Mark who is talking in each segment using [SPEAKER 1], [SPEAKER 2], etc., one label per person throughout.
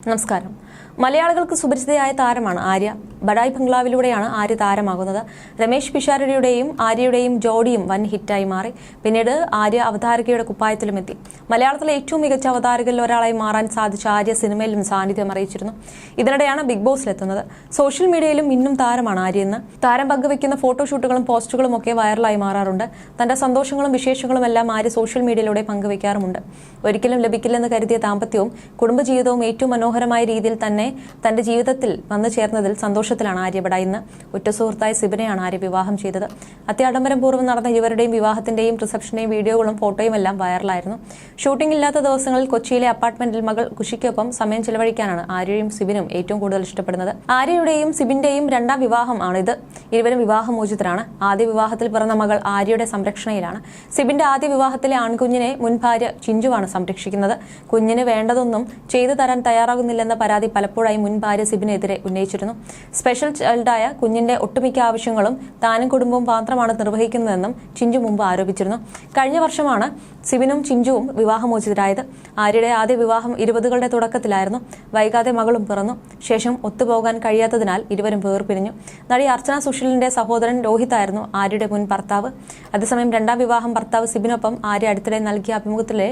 [SPEAKER 1] നമസ്കാരം മലയാളികൾക്ക് സുപരിചിതയായ താരമാണ് ആര്യ. ബഡായ് ബംഗ്ലാവിലൂടെയാണ് ആര്യ താരമാകുന്നത്. രമേശ് പിഷാരടിയുടെയും ആര്യയുടെയും ജോഡിയും വൻ ഹിറ്റായി മാറി. പിന്നീട് ആര്യ അവതാരകയുടെ കുപ്പായത്തിലും എത്തി മലയാളത്തിലെ ഏറ്റവും മികച്ച അവതാരകരിൽ ഒരാളായി മാറാൻ സാധിച്ച ആര്യ സിനിമയിലും സാന്നിധ്യം അറിയിച്ചിരുന്നു. ഇതിനിടെയാണ് ബിഗ് ബോസിലെത്തുന്നത്. സോഷ്യൽ മീഡിയയിലും ഇന്നും താരമാണ് ആര്യ എന്ന്. താരം പങ്കുവെക്കുന്ന ഫോട്ടോഷൂട്ടുകളും പോസ്റ്റുകളും ഒക്കെ വൈറലായി മാറാറുണ്ട്. തന്റെ സന്തോഷങ്ങളും വിശേഷങ്ങളും എല്ലാം ആര്യ സോഷ്യൽ മീഡിയയിലൂടെ പങ്കുവെക്കാറുമുണ്ട് ഒരിക്കലും ലഭിക്കില്ലെന്ന് കരുതിയ ദാമ്പത്യവും കുടുംബജീവിതവും ഏറ്റവും മനോഹരമായ രീതിയിൽ തന്നെ തന്റെ ജീവിതത്തിൽ വന്നു ചേർന്നതിൽ സന്തോഷത്തിലാണ് ആര്യഭട ഇന്ന്. ഉറ്റ സുഹൃത്തായ സിബിനെയാണ് ആര്യ വിവാഹം ചെയ്തത്. അത്യാഡംബരം പൂർവം നടന്ന ഇരുവരുടെയും വിവാഹത്തിന്റെയും റിസപ്ഷന്റെയും വീഡിയോകളും ഫോട്ടോയും എല്ലാം വൈറലായിരുന്നു. ഷൂട്ടിംഗ് ഇല്ലാത്ത ദിവസങ്ങളിൽ കൊച്ചിയിലെ അപ്പാർട്ട്മെന്റിൽ മകൾ കുഷിക്കൊപ്പം സമയം ചെലവഴിക്കാനാണ് ആര്യയും സിബിനും ഏറ്റവും കൂടുതൽ ഇഷ്ടപ്പെടുന്നത്. ആര്യയുടെയും സിബിന്റെയും രണ്ടാം വിവാഹം ആണിത്. ഇരുവരും വിവാഹമോചിതരാണ്. ആദ്യ വിവാഹത്തിൽ പിറന്ന മകൾ ആര്യയുടെ സംരക്ഷണയിലാണ്. സിബിന്റെ ആദ്യ വിവാഹത്തിലെ ആൺകുഞ്ഞിനെ മുൻ ഭാര്യ ചിഞ്ചുവാണ് സംരക്ഷിക്കുന്നത്. കുഞ്ഞിന് വേണ്ടതൊന്നും ചെയ്തു തരാൻ തയ്യാറാകുന്നില്ലെന്ന പരാതി പലപ്പോഴായി മുൻ ഭാര്യ സിബിനെതിരെ ഉന്നയിച്ചിരുന്നു. സ്പെഷ്യൽ ചൈൽഡായ കുഞ്ഞിന്റെ ഒട്ടുമിക്ക ആവശ്യങ്ങളും താനും കുടുംബവും മാത്രമാണ് നിർവഹിക്കുന്നതെന്നും ചിഞ്ചു മുമ്പ് ആരോപിച്ചിരുന്നു. കഴിഞ്ഞ വർഷമാണ് സിബിനും ചിഞ്ചുവും വിവാഹമോചിതരായത്. ആര്യയുടെ ആദ്യ വിവാഹം ഇരുപതുകളുടെ തുടക്കത്തിലായിരുന്നു. വൈകാതെ മകളും പിറന്നു. ശേഷം ഒത്തുപോകാൻ കഴിയാത്തതിനാൽ ഇരുവരും വേർപിരിഞ്ഞു. നടി അർച്ചന സുഷിലിന്റെ സഹോദരൻ രോഹിതായിരുന്നു ആര്യയുടെ മുൻ ഭർത്താവ്. അതേസമയം രണ്ടാം വിവാഹം ഭർത്താവ് സിബിനൊപ്പം ആര്യ അടുത്തിടെ നൽകിയ അഭിമുഖത്തിലെ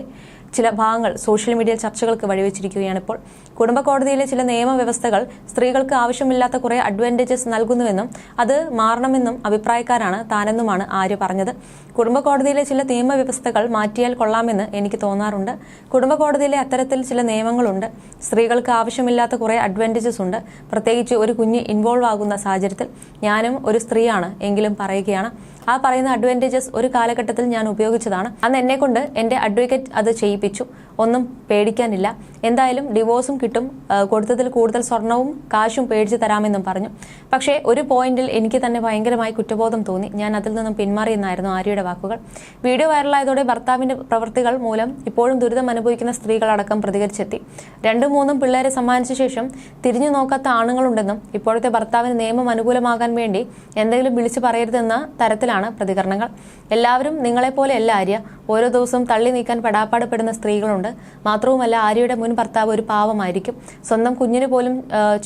[SPEAKER 1] ചില ഭാഗങ്ങൾ സോഷ്യൽ മീഡിയ ചർച്ചകൾക്ക് വഴിവെച്ചിരിക്കുകയാണ് ഇപ്പോൾ. കുടുംബ കോടതിയിലെ ചില നിയമവ്യവസ്ഥകൾ സ്ത്രീകൾക്ക് ആവശ്യമില്ലാത്ത കുറെ അഡ്വാന്റേജസ് നൽകുന്നുവെന്നും അത് മാറണമെന്നും അഭിപ്രായക്കാരാണ് താനെന്നുമാണ് ആര്യ പറഞ്ഞത്. കുടുംബ കോടതിയിലെ ചില നിയമവ്യവസ്ഥകൾ മാറ്റിയാൽ കൊള്ളാമെന്ന് എനിക്ക് തോന്നാറുണ്ട്. കുടുംബ കോടതിയിലെ അത്തരത്തിൽ ചില നിയമങ്ങളുണ്ട്. സ്ത്രീകൾക്ക് ആവശ്യമില്ലാത്ത കുറെ അഡ്വാന്റേജസ് ഉണ്ട്. പ്രത്യേകിച്ച് ഒരു കുഞ്ഞ് ഇൻവോൾവ് ആകുന്ന സാഹചര്യത്തിൽ ഞാനും ഒരു സ്ത്രീയാണ് എങ്കിലും പറയുകയാണ്. ആ പറയുന്ന അഡ്വാന്റേജസ് ഒരു കാലഘട്ടത്തിൽ ഞാൻ ഉപയോഗിച്ചതാണ്. അന്ന് എന്നെ കൊണ്ട് എന്റെ അഡ്വക്കേറ്റ് അത് ചെയ്യിപ്പിച്ചു. ഒന്നും പേടിക്കാനില്ല. എന്തായാലും ഡിവോഴ്സും കിട്ടും. കൊടുത്തതിൽ കൂടുതൽ സ്വർണവും കാശും പേടിച്ചു തരാമെന്നും പറഞ്ഞു. പക്ഷേ ഒരു പോയിന്റിൽ എനിക്ക് തന്നെ ഭയങ്കരമായി കുറ്റബോധം തോന്നി. ഞാൻ അതിൽ നിന്നും പിന്മാറിയെന്നായിരുന്നു ആര്യയുടെ വാക്കുകൾ. വീഡിയോ വൈറലായതോടെ ഭർത്താവിന്റെ പ്രവൃത്തികൾ മൂലം ഇപ്പോഴും ദുരിതം അനുഭവിക്കുന്ന സ്ത്രീകളടക്കം പ്രതികരിച്ചെത്തി. രണ്ടും മൂന്നും പിള്ളേരെ സമ്മാനിച്ച ശേഷം തിരിഞ്ഞു നോക്കാത്ത ആണുങ്ങളുണ്ടെന്നും ഇപ്പോഴത്തെ ഭർത്താവിന് നിയമം അനുകൂലമാകാൻ വേണ്ടി എന്തെങ്കിലും വിളിച്ചു പറയരുതെന്ന തരത്തിലാണ് പ്രതികരണങ്ങൾ. എല്ലാവരും നിങ്ങളെപ്പോലെ അല്ല ആര്യ. ഓരോ ദിവസവും തള്ളി നീക്കാൻ പെടാപ്പാടപ്പെടുന്ന സ്ത്രീകളുണ്ട്. മാത്രവുമല്ല ആര്യയുടെ മുൻ ഭർത്താവ് ഒരു പാവമായിരിക്കും. സ്വന്തം കുഞ്ഞിന് പോലും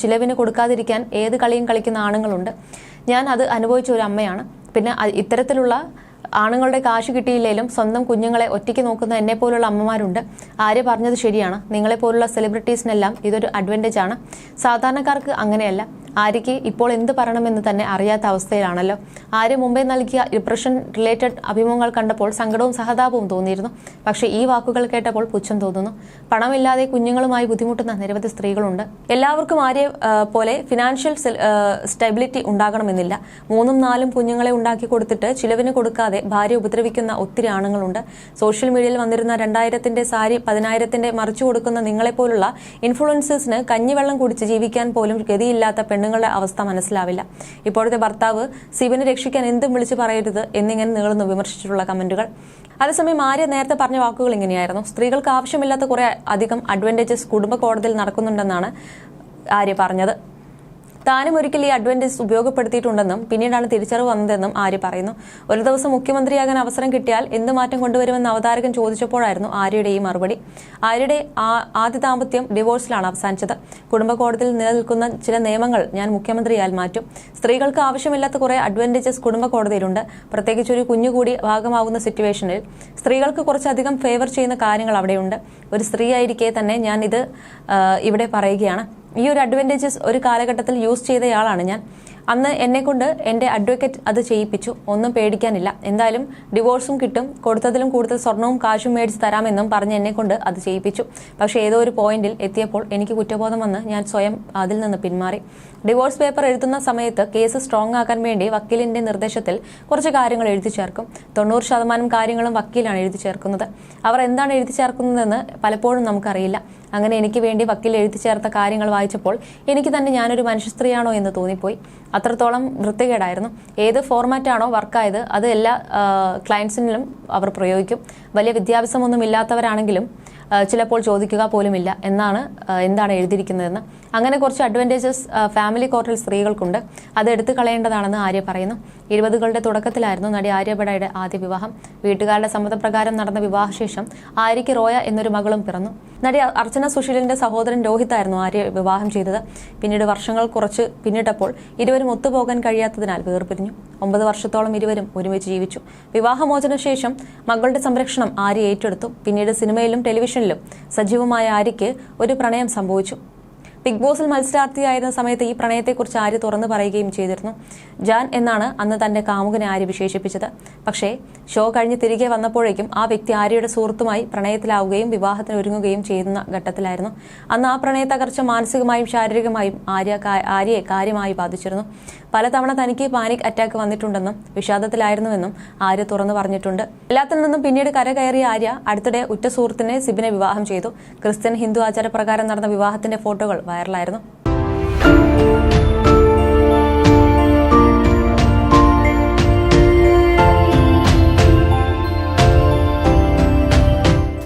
[SPEAKER 1] ചിലവിന് കൊടുക്കാതിരിക്കാൻ ഏത് കളിയും കളിക്കുന്ന ആണുങ്ങളുണ്ട്. ഞാൻ അത് അനുഭവിച്ച ഒരു അമ്മയാണ്. പിന്നെ ഇത്തരത്തിലുള്ള ആണുങ്ങളുടെ കാശ് കിട്ടിയില്ലെങ്കിലും സ്വന്തം കുഞ്ഞുങ്ങളെ ഒറ്റയ്ക്ക് നോക്കുന്ന എന്നെ പോലുള്ള അമ്മമാരുണ്ട്. ആര്യ പറഞ്ഞത് ശരിയാണ്. നിങ്ങളെപ്പോലുള്ള സെലിബ്രിറ്റീസിനെല്ലാം ഇതൊരു അഡ്വാന്റേജ് ആണ്. സാധാരണക്കാർക്ക് അങ്ങനെയല്ല. ആര്യയ്ക്ക് ഇപ്പോൾ എന്ത് പറയണമെന്ന് തന്നെ അറിയാത്ത അവസ്ഥയിലാണല്ലോ. ആര്യ മുമ്പേ നൽകിയ ഡിപ്രഷൻ റിലേറ്റഡ് അഭിമുഖങ്ങൾ കണ്ടപ്പോൾ സങ്കടവും സഹതാപവും തോന്നിയിരുന്നു. പക്ഷേ ഈ വാക്കുകൾ കേട്ടപ്പോൾ പുച്ഛം തോന്നുന്നു. പണമില്ലാതെ കുഞ്ഞുങ്ങളുമായി ബുദ്ധിമുട്ടുന്ന നിരവധി സ്ത്രീകളുണ്ട്. എല്ലാവർക്കും ആര്യ പോലെ ഫിനാൻഷ്യൽ സ്റ്റെബിലിറ്റി ഉണ്ടാകണമെന്നില്ല. മൂന്നും നാലും കുഞ്ഞുങ്ങളെ ഉണ്ടാക്കി കൊടുത്തിട്ട് ചിലവിന് കൊടുക്കാതെ ഭാര്യ ഉപദ്രവിക്കുന്ന ഒത്തിരി ആണുങ്ങളുണ്ട്. സോഷ്യൽ മീഡിയയിൽ വന്നിരുന്ന രണ്ടായിരത്തിന്റെ സാരി പതിനായിരത്തിന്റെ മറിച്ചു കൊടുക്കുന്ന നിങ്ങളെപ്പോലുള്ള ഇൻഫ്ലുവൻസേഴ്സിന് കഞ്ഞിവെള്ളം കുടിച്ച് ജീവിക്കാൻ പോലും ഗതിയില്ലാത്ത പെണ്ണുങ്ങളുടെ അവസ്ഥ മനസ്സിലാവില്ല. ഇപ്പോഴത്തെ ഭർത്താവ് സിബിനെ രക്ഷിക്കാൻ എന്തും വിളിച്ചു പറയരുത് എന്നിങ്ങനെ നീളുന്നു വിമർശിച്ചിട്ടുള്ള കമന്റുകൾ. അതേസമയം ആര്യ നേരത്തെ പറഞ്ഞ വാക്കുകൾ ഇങ്ങനെയായിരുന്നു. സ്ത്രീകൾക്ക് ആവശ്യമില്ലാത്ത കുറെ അധികം അഡ്വാന്റേജസ് കുടുംബ കോടതിയിൽ നടക്കുന്നുണ്ടെന്നാണ് ആര്യ പറഞ്ഞത്. താനും ഒരിക്കൽ ഈ അഡ്വന്റേജ് ഉപയോഗപ്പെടുത്തിയിട്ടുണ്ടെന്നും പിന്നീടാണ് തിരിച്ചറിവ് വന്നതെന്നും ആര്യ പറയുന്നു. ഒരു ദിവസം മുഖ്യമന്ത്രിയാകാൻ അവസരം കിട്ടിയാൽ എന്ത് മാറ്റം കൊണ്ടുവരുമെന്ന് അവതാരകൻ ചോദിച്ചപ്പോഴായിരുന്നു ആര്യയുടെ ഈ മറുപടി. ആര്യയുടെ ആദ്യ ദാമ്പത്യം ഡിവോഴ്സിലാണ് അവസാനിച്ചത്. കുടുംബ കോടതിയിൽ നിലനിൽക്കുന്ന ചില നിയമങ്ങൾ ഞാൻ മുഖ്യമന്ത്രിയാൽ മാറ്റും. സ്ത്രീകൾക്ക് ആവശ്യമില്ലാത്ത കുറെ അഡ്വാന്റേജസ് കുടുംബ കോടതിയിലുണ്ട് പ്രത്യേകിച്ച് ഒരു കുഞ്ഞുകൂടി ഭാഗമാവുന്ന സിറ്റുവേഷനിൽ സ്ത്രീകൾക്ക് കുറച്ചധികം ഫേവർ ചെയ്യുന്ന കാര്യങ്ങൾ അവിടെയുണ്ട്. ഒരു സ്ത്രീ ആയിരിക്കെ തന്നെ ഞാൻ ഇത് ഇവിടെ പറയുകയാണ്. ഈ ഒരു അഡ്വാന്റേജസ് ഒരു കാലഘട്ടത്തിൽ യൂസ് ചെയ്തയാളാണ് ഞാൻ. അന്ന് എന്നെ കൊണ്ട് എന്റെ അഡ്വക്കേറ്റ് അത് ചെയ്യിപ്പിച്ചു. ഒന്നും പേടിക്കാനില്ല. എന്തായാലും ഡിവോഴ്സും കിട്ടും. കൊടുത്തതിലും കൂടുതൽ സ്വർണവും കാശും മേടിച്ച് തരാമെന്നും പറഞ്ഞ് എന്നെ കൊണ്ട് അത് ചെയ്യിപ്പിച്ചു. പക്ഷേ ഏതോ ഒരു പോയിന്റിൽ എത്തിയപ്പോൾ എനിക്ക് കുറ്റബോധം വന്ന് ഞാൻ സ്വയം അതിൽ നിന്ന് പിന്മാറി. ഡിവോഴ്സ് പേപ്പർ എഴുതുന്ന സമയത്ത് കേസ് സ്ട്രോങ് ആക്കാൻ വേണ്ടി വക്കീലിന്റെ നിർദ്ദേശത്തിൽ കുറച്ച് കാര്യങ്ങൾ എഴുതി ചേർക്കും. തൊണ്ണൂറ് ശതമാനം കാര്യങ്ങളും വക്കീലാണ് എഴുതി ചേർക്കുന്നത്. അവർ എന്താണ് എഴുതി ചേർക്കുന്നതെന്ന് പലപ്പോഴും നമുക്കറിയില്ല. അങ്ങനെ എനിക്ക് വേണ്ടി വക്കീൽ എഴുതി ചേർത്ത കാര്യങ്ങൾ വായിച്ചപ്പോൾ എനിക്ക് തന്നെ ഞാനൊരു മനുഷ്യ സ്ത്രീയാണോ എന്ന് തോന്നിപ്പോയി. അത്രത്തോളം വൃത്തികേടായിരുന്നു. ഏത് ഫോർമാറ്റാണോ വർക്കായത് അത് എല്ലാ ക്ലയൻസിനും അവർ പ്രയോഗിക്കും. വലിയ വിദ്യാഭ്യാസമൊന്നും ഇല്ലാത്തവരാണെങ്കിലും ചിലപ്പോൾ ചോദിക്കുക പോലുമില്ല എന്നാണ് എന്താണ് എഴുതിയിരിക്കുന്നതെന്ന്. അങ്ങനെ കുറച്ച് അഡ്വാന്റേജസ് ഫാമിലി കോർട്ടിൽ സ്ത്രീകൾക്കുണ്ട്. അത് എടുത്തു കളയേണ്ടതാണെന്ന് ആര്യ പറയുന്നു. ഇരുപതുകളുടെ തുടക്കത്തിലായിരുന്നു നടി ആര്യബടയുടെ ആദ്യ വിവാഹം. വീട്ടുകാരുടെ സമ്മതപ്രകാരം നടന്ന വിവാഹശേഷം ആര്യയ്ക്ക് റോയ എന്നൊരു മകളും പിറന്നു. നടി അർച്ചന സുശീലിന്റെ സഹോദരൻ രോഹിത്തായിരുന്നു ആര്യ വിവാഹം ചെയ്തത്. പിന്നീട് വർഷങ്ങൾ കുറച്ച് പിന്നിട്ടപ്പോൾ ഇരുവരും ഒത്തുപോകാൻ കഴിയാത്തതിനാൽ വേർപിരിഞ്ഞു. ഒമ്പത് വർഷത്തോളം ഇരുവരും ഒരുമിച്ച് ജീവിച്ചു. വിവാഹമോചന ശേഷം മകളുടെ സംരക്ഷണം ആര്യ ഏറ്റെടുത്തു. പിന്നീട് സിനിമയിലും ടെലിവിഷനിലും സജീവമായ ആര്യയ്ക്ക് ഒരു പ്രണയം സംഭവിച്ചു. ബിഗ് ബോസിൽ മത്സരാർത്ഥിയായിരുന്ന സമയത്ത് ഈ പ്രണയത്തെക്കുറിച്ച് ആര്യ തുറന്നു പറയുകയും ചെയ്തിരുന്നു? ജാൻ എന്നാണ് അന്ന് തന്റെ കാമുകനെ ആര്യ വിശേഷിപ്പിച്ചത്. പക്ഷേ ഷോ കഴിഞ്ഞ് തിരികെ വന്നപ്പോഴേക്കും ആ വ്യക്തി ആര്യയുടെ സുഹൃത്തുമായി പ്രണയത്തിലാവുകയും വിവാഹത്തിന് ഒരുങ്ങുകയും ചെയ്യുന്ന ഘട്ടത്തിലായിരുന്നു. അന്ന് ആ പ്രണയ തകർച്ച മാനസികമായും ശാരീരികമായും ആര്യ ആര്യയെ കാര്യമായി ബാധിച്ചിരുന്നു. പലതവണ തനിക്ക് പാനിക് അറ്റാക്ക് വന്നിട്ടുണ്ടെന്നും വിഷാദത്തിലായിരുന്നുവെന്നും ആര്യ തുറന്നു പറഞ്ഞിട്ടുണ്ട്. എല്ലാത്തിൽ നിന്നും പിന്നീട് കരകയറിയ ആര്യ അടുത്തിടെ ഉറ്റ സുഹൃത്തിനെ സിബിനെ വിവാഹം ചെയ്തു. ക്രിസ്ത്യൻ ഹിന്ദു ആചാരപ്രകാരം നടന്ന വിവാഹത്തിന്റെ ഫോട്ടോകൾ വൈറലായിരുന്നു.